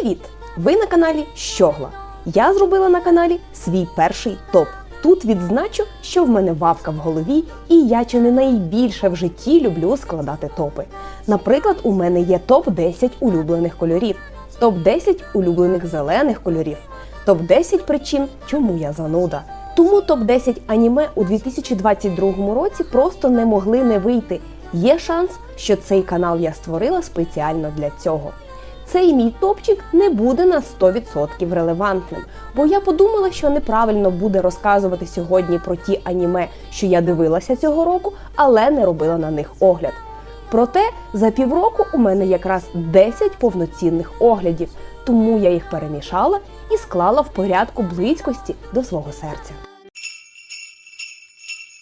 Привіт! Ви на каналі Щогла. Я зробила на каналі свій перший топ. Тут відзначу, що в мене вавка в голові, і я чи не найбільше в житті люблю складати топи. Наприклад, у мене є топ 10 улюблених кольорів, топ 10 улюблених зелених кольорів, топ 10 причин, чому я зануда. Тому топ 10 аніме у 2022 році просто не могли не вийти. Є шанс, що цей канал я створила спеціально для цього. Цей мій топчик не буде на 100% релевантним, бо я подумала, що неправильно буде розказувати сьогодні про ті аніме, що я дивилася цього року, але не робила на них огляд. Проте за півроку у мене якраз 10 повноцінних оглядів, тому я їх перемішала і склала в порядку близькості до свого серця.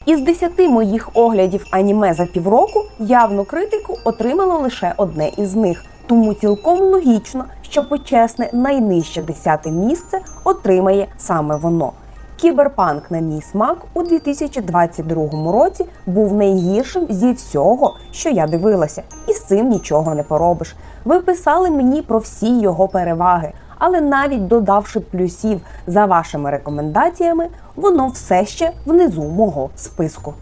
Із 10 моїх оглядів аніме за півроку явну критику отримало лише одне із них. Тому цілком логічно, що почесне найнижче 10 місце отримає саме воно. Кіберпанк на мій смак у 2022 році був найгіршим зі всього, що я дивилася, і з цим нічого не поробиш. Ви писали мені про всі його переваги, але навіть додавши плюсів за вашими рекомендаціями, воно все ще внизу мого списку.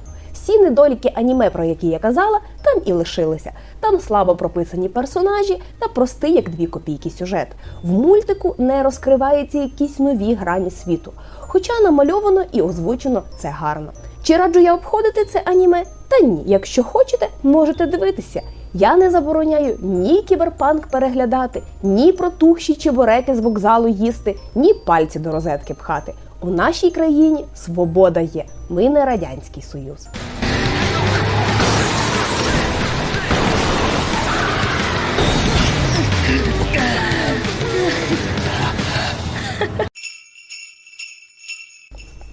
Всі недоліки аніме, про які я казала, там і лишилися. Там слабо прописані персонажі та простий як дві копійки сюжет. В мультику не розкриваються якісь нові грані світу. Хоча намальовано і озвучено це гарно. Чи раджу я обходити це аніме? Та ні, якщо хочете, можете дивитися. Я не забороняю ні кіберпанк переглядати, ні протухші чебуреки з вокзалу їсти, ні пальці до розетки пхати. У нашій країні свобода є. Ми не радянський союз.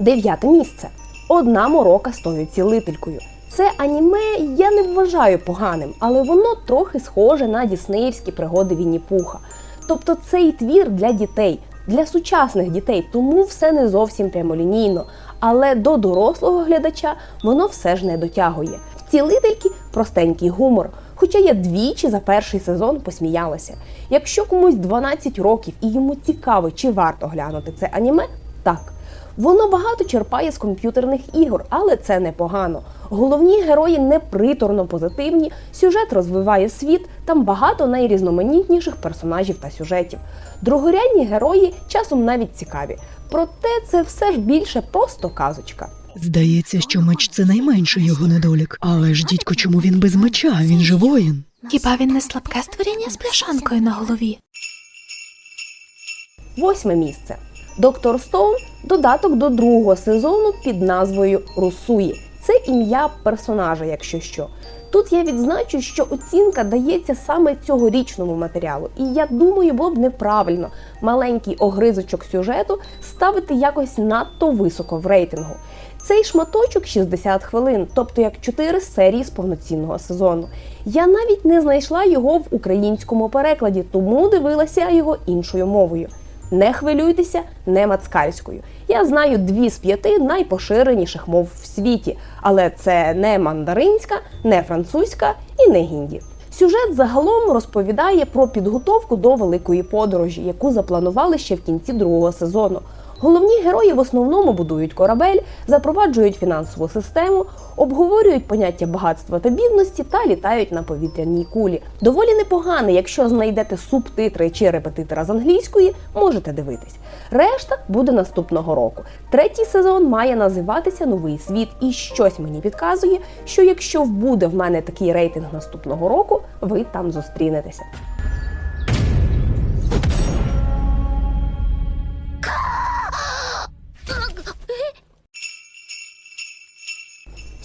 Дев'яте місце. Одна морока з тою цілителькою. Це аніме я не вважаю поганим, але воно трохи схоже на діснеївські пригоди Вінні Пуха. Тобто цей твір для дітей, для сучасних дітей, тому все не зовсім прямолінійно. Але до дорослого глядача воно все ж не дотягує. В цілительки простенький гумор. Хоча я двічі за перший сезон посміялася. Якщо комусь 12 років і йому цікаво, чи варто глянути це аніме, так. Воно багато черпає з комп'ютерних ігор, але це непогано. Головні герої неприторно позитивні, сюжет розвиває світ, там багато найрізноманітніших персонажів та сюжетів. Другорядні герої часом навіть цікаві. Проте це все ж більше просто казочка. Здається, що меч це найменший його недолік. Але ж дідько, чому він без меча? Він же воїн. Хіба він не слабке створіння з пляшанкою на голові? Восьме місце. Доктор Стоун додаток до другого сезону під назвою Русуї. Це ім'я персонажа, якщо що. Тут я відзначу, що оцінка дається саме цьогорічному матеріалу, і я думаю, було б неправильно маленький огризочок сюжету ставити якось надто високо в рейтингу. Цей шматочок 60 хвилин, тобто як 4 серії з повноцінного сезону. Я навіть не знайшла його в українському перекладі, тому дивилася його іншою мовою. Не хвилюйтеся не мацкальською. Я знаю дві з п'яти найпоширеніших мов в світі, але це не мандаринська, не французька і не гінді. Сюжет загалом розповідає про підготовку до великої подорожі, яку запланували ще в кінці другого сезону. Головні герої в основному будують корабель, запроваджують фінансову систему, обговорюють поняття багатства та бідності та літають на повітряній кулі. Доволі непогано, якщо знайдете субтитри чи репетитора з англійської, можете дивитись. Решта буде наступного року. Третій сезон має називатися Новий світ, і щось мені підказує, що якщо буде в мене такий рейтинг наступного року, ви там зустрінетеся.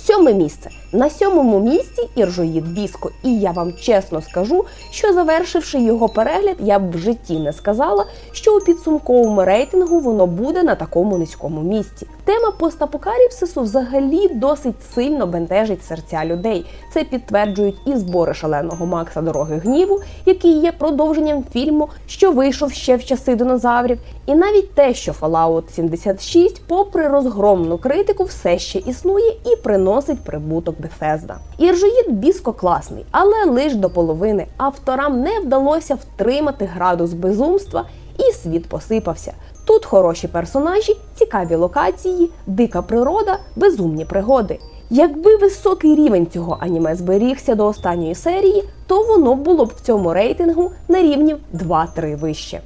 Сьоме місце. На сьомому місці іржоїд Біско. І я вам чесно скажу, що завершивши його перегляд, я б в житті не сказала, що у підсумковому рейтингу воно буде на такому низькому місці. Тема постапокаліпсису взагалі досить сильно бентежить серця людей. Це підтверджують і збори шаленого Макса Дороги гніву, який є продовженням фільму, що вийшов ще в часи динозаврів, і навіть те, що Fallout 76, попри розгромну критику, все ще існує і приносить прибуток Bethesda. Іржоїд біско класний, але лиш до половини авторам не вдалося втримати градус безумства, і світ посипався. Тут хороші персонажі, цікаві локації, дика природа, безумні пригоди. Якби високий рівень цього аніме зберігся до останньої серії, то воно було б в цьому рейтингу на рівні 2-3 вище.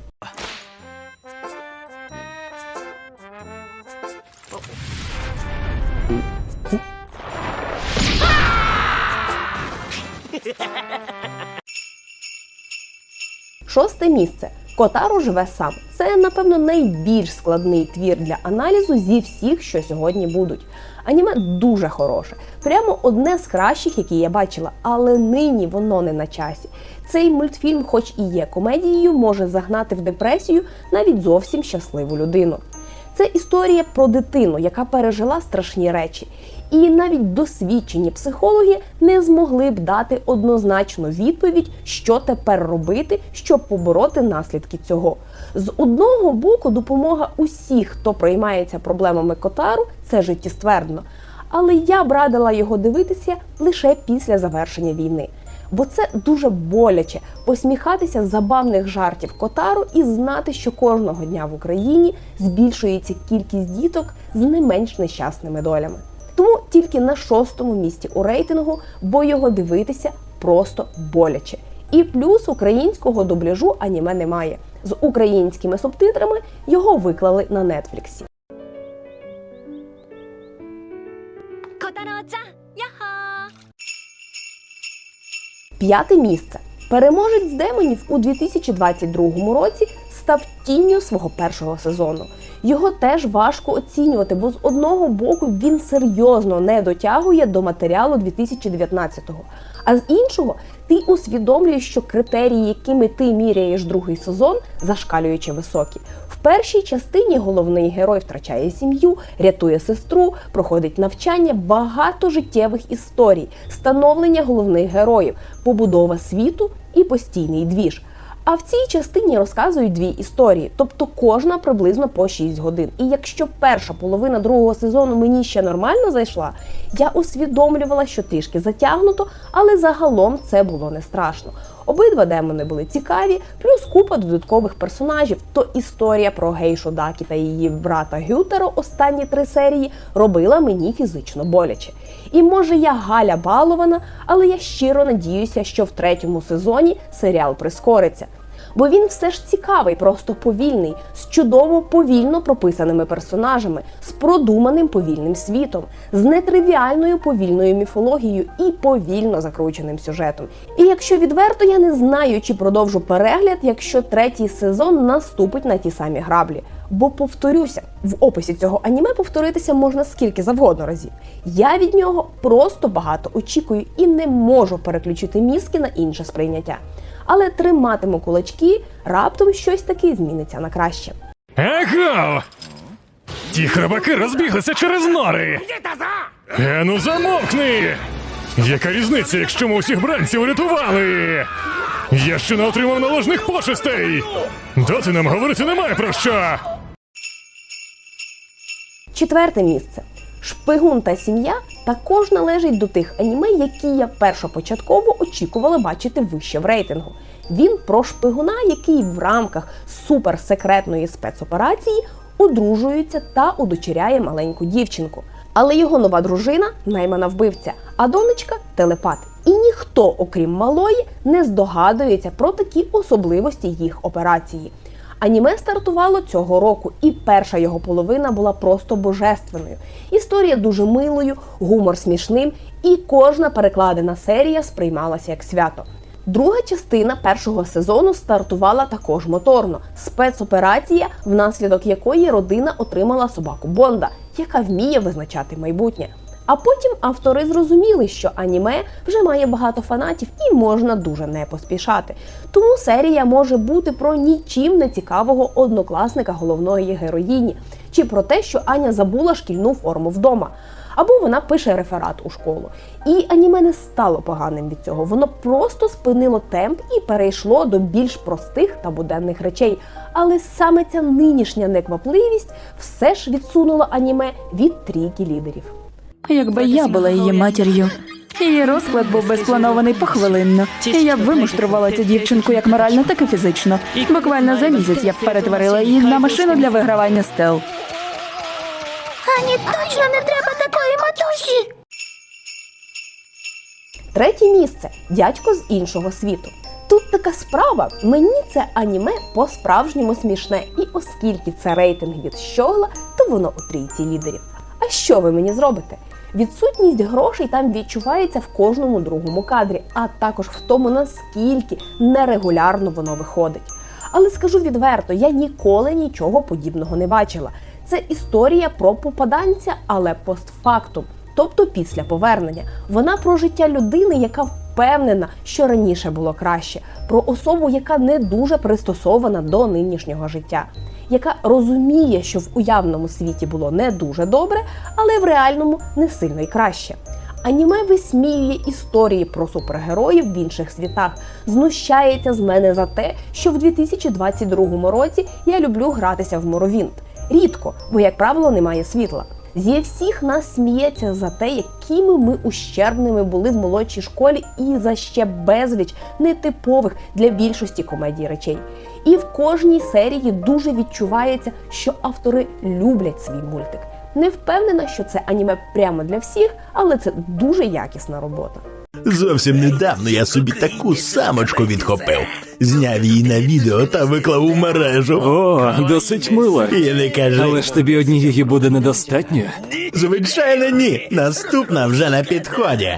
Шосте місце. Котаро живе сам. Це, напевно, найбільш складний твір для аналізу зі всіх, що сьогодні будуть. Аніме дуже хороше, прямо одне з кращих, які я бачила, але нині воно не на часі. Цей мультфільм, хоч і є комедією, може загнати в депресію навіть зовсім щасливу людину. Це історія про дитину, яка пережила страшні речі. І навіть досвідчені психологи не змогли б дати однозначну відповідь, що тепер робити, щоб побороти наслідки цього. З одного боку, допомога усіх, хто приймається проблемами котару, це життєствердно. Але я б радила його дивитися лише після завершення війни. Бо це дуже боляче посміхатися з забавних жартів котару і знати, що кожного дня в Україні збільшується кількість діток з не менш нещасними долями тому тільки на шостому місці у рейтингу, бо його дивитися просто боляче. І плюс українського дубляжу аніме немає. З українськими субтитрами його виклали на нетфліксі. П'яте місце. Переможець демонів у 2022 році став тінню свого першого сезону. Його теж важко оцінювати, бо з одного боку він серйозно не дотягує до матеріалу 2019-го. А з іншого, ти усвідомлюєш, що критерії, якими ти міряєш другий сезон, зашкалюючи високі. В першій частині головний герой втрачає сім'ю, рятує сестру, проходить навчання, багато життєвих історій, становлення головних героїв, побудова світу і постійний двіж. А в цій частині розказують дві історії, тобто кожна приблизно по 6 годин. І якщо перша половина другого сезону мені ще нормально зайшла, я усвідомлювала, що трішки затягнуто, але загалом це було не страшно. Обидва демони були цікаві, плюс купа додаткових персонажів. То історія про гейшу Дакі та її брата Гютеро останні три серії робила мені фізично боляче. І може я Галя балована, але я щиро надіюся, що в третьому сезоні серіал прискориться. Бо він все ж цікавий, просто повільний, з чудово повільно прописаними персонажами, з продуманим повільним світом, з нетривіальною повільною міфологією і повільно закрученим сюжетом. І якщо відверто, я не знаю, чи продовжу перегляд, якщо третій сезон наступить на ті самі граблі. Бо повторюся, в описі цього аніме повторитися можна скільки завгодно разів. Я від нього просто багато очікую і не можу переключити мізки на інше сприйняття. Але триматиму кулачки, раптом щось таки зміниться на краще. Аго! Ті храбаки розбіглися через нори. Е, ну замовкни! Яка різниця, якщо ми усіх бранців врятували? Я ще не отримав наложних почестей! Доти нам говорити немає про що! Четверте місце. Шпигун та сім'я також належить до тих аніме, які я першопочатково очікувала бачити вище в рейтингу. Він про шпигуна, який в рамках суперсекретної спецоперації одружується та удочеряє маленьку дівчинку. Але його нова дружина наймана вбивця, а донечка телепат. І ніхто, окрім малої, не здогадується про такі особливості їх операції. Аніме стартувало цього року, і перша його половина була просто божественною. Історія дуже милою, гумор смішним, і кожна перекладена серія сприймалася як свято. Друга частина першого сезону стартувала також моторно. Спецоперація, внаслідок якої родина отримала собаку Бонда, яка вміє визначати майбутнє. А потім автори зрозуміли, що аніме вже має багато фанатів і можна дуже не поспішати. Тому серія може бути про нічим не цікавого однокласника головної героїні, чи про те, що Аня забула шкільну форму вдома. Або вона пише реферат у школу. І аніме не стало поганим від цього. Воно просто спинило темп і перейшло до більш простих та буденних речей. Але саме ця нинішня неквапливість все ж відсунула аніме від трійки лідерів. Якби я була її матір'ю. Її розклад був би спланований похвилинно, і я б вимуштрувала цю дівчинку як морально, так і фізично. Буквально за місяць я б перетворила її на машину для вигравання стел. Ані точно не треба такої матусі. Третє місце дядько з іншого світу. Тут така справа, мені це аніме по-справжньому смішне, і оскільки це рейтинг від щогла, то воно у трійці лідерів. А що ви мені зробите? Відсутність грошей там відчувається в кожному другому кадрі, а також в тому, наскільки нерегулярно воно виходить. Але скажу відверто, я ніколи нічого подібного не бачила. Це історія про попаданця, але постфактум, тобто після повернення. Вона про життя людини, яка впевнена, що раніше було краще, про особу, яка не дуже пристосована до нинішнього життя, яка розуміє, що в уявному світі було не дуже добре, але в реальному не сильно й краще. Аніме висміює історії про супергероїв в інших світах, знущається з мене за те, що в 2022 році я люблю гратися в Моровінт. Рідко, бо, як правило, немає світла. Зі всіх нас сміється за те, якими ми ущербними були в молодшій школі, і за ще безліч нетипових для більшості комедій речей. І в кожній серії дуже відчувається, що автори люблять свій мультик. Не впевнена, що це аніме прямо для всіх, але це дуже якісна робота. Зовсім недавно я собі таку самочку відхопив, зняв її на відео та виклав у мережу. О, досить мило. І не кажи. Але ж тобі однієї буде недостатньо. Звичайно, ні. Наступна вже на підході.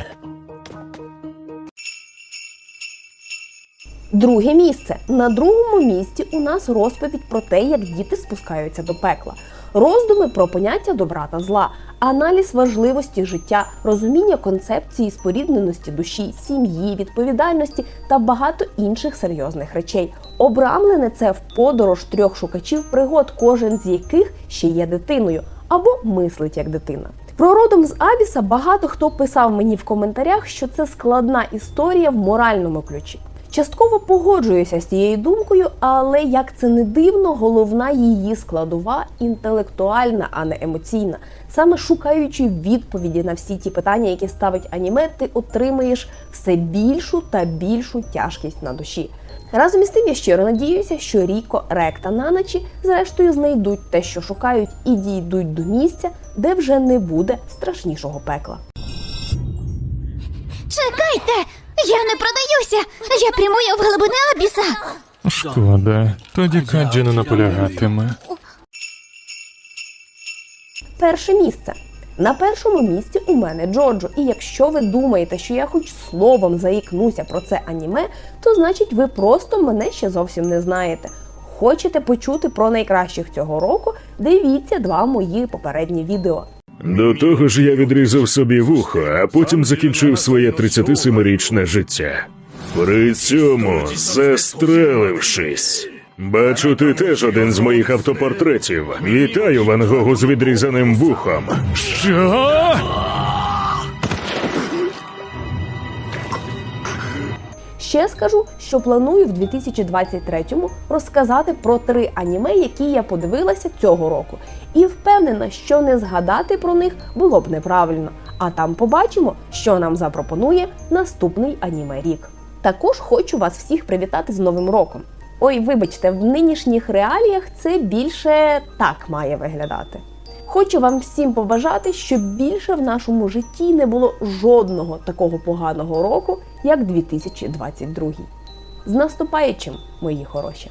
Друге місце. На другому місці у нас розповідь про те, як діти спускаються до пекла. Роздуми про поняття добра та зла, аналіз важливості життя, розуміння концепції спорідненості душі, сім'ї, відповідальності та багато інших серйозних речей. Обрамлене це в подорож трьох шукачів пригод, кожен з яких ще є дитиною або мислить як дитина. Про родом з Абіса багато хто писав мені в коментарях, що це складна історія в моральному ключі. Частково погоджуюся з цією думкою, але як це не дивно, головна її складова інтелектуальна, а не емоційна. Саме шукаючи відповіді на всі ті питання, які ставить аніме, ти отримаєш все більшу та більшу тяжкість на душі. Разом із тим я щиро надіюся, що Ріко, Рек та Наначі зрештою знайдуть те, що шукають, і дійдуть до місця, де вже не буде страшнішого пекла. Чекайте! Я не продаюся! Я прямую в глибини Абіса! Шкода, тоді Каджі не наполягатиме. Перше місце. На першому місці у мене Джоджо. І якщо ви думаєте, що я хоч словом заїкнуся про це аніме, то значить ви просто мене ще зовсім не знаєте. Хочете почути про найкращих цього року? Дивіться два мої попередні відео. До того ж, я відрізав собі вухо, а потім закінчив своє 37-річне життя. При цьому застрелившись. Бачу, ти теж один з моїх автопортретів. Вітаю Ван Гогу з відрізаним вухом. Що? Ще скажу, що планую в 2023-му розказати про три аніме, які я подивилася цього року, і впевнена, що не згадати про них було б неправильно. А там побачимо, що нам запропонує наступний аніме рік. Також хочу вас всіх привітати з Новим роком. Ой, вибачте, в нинішніх реаліях це більше так має виглядати. Хочу вам всім побажати, щоб більше в нашому житті не було жодного такого поганого року, як 2022. З наступаючим, мої хороші!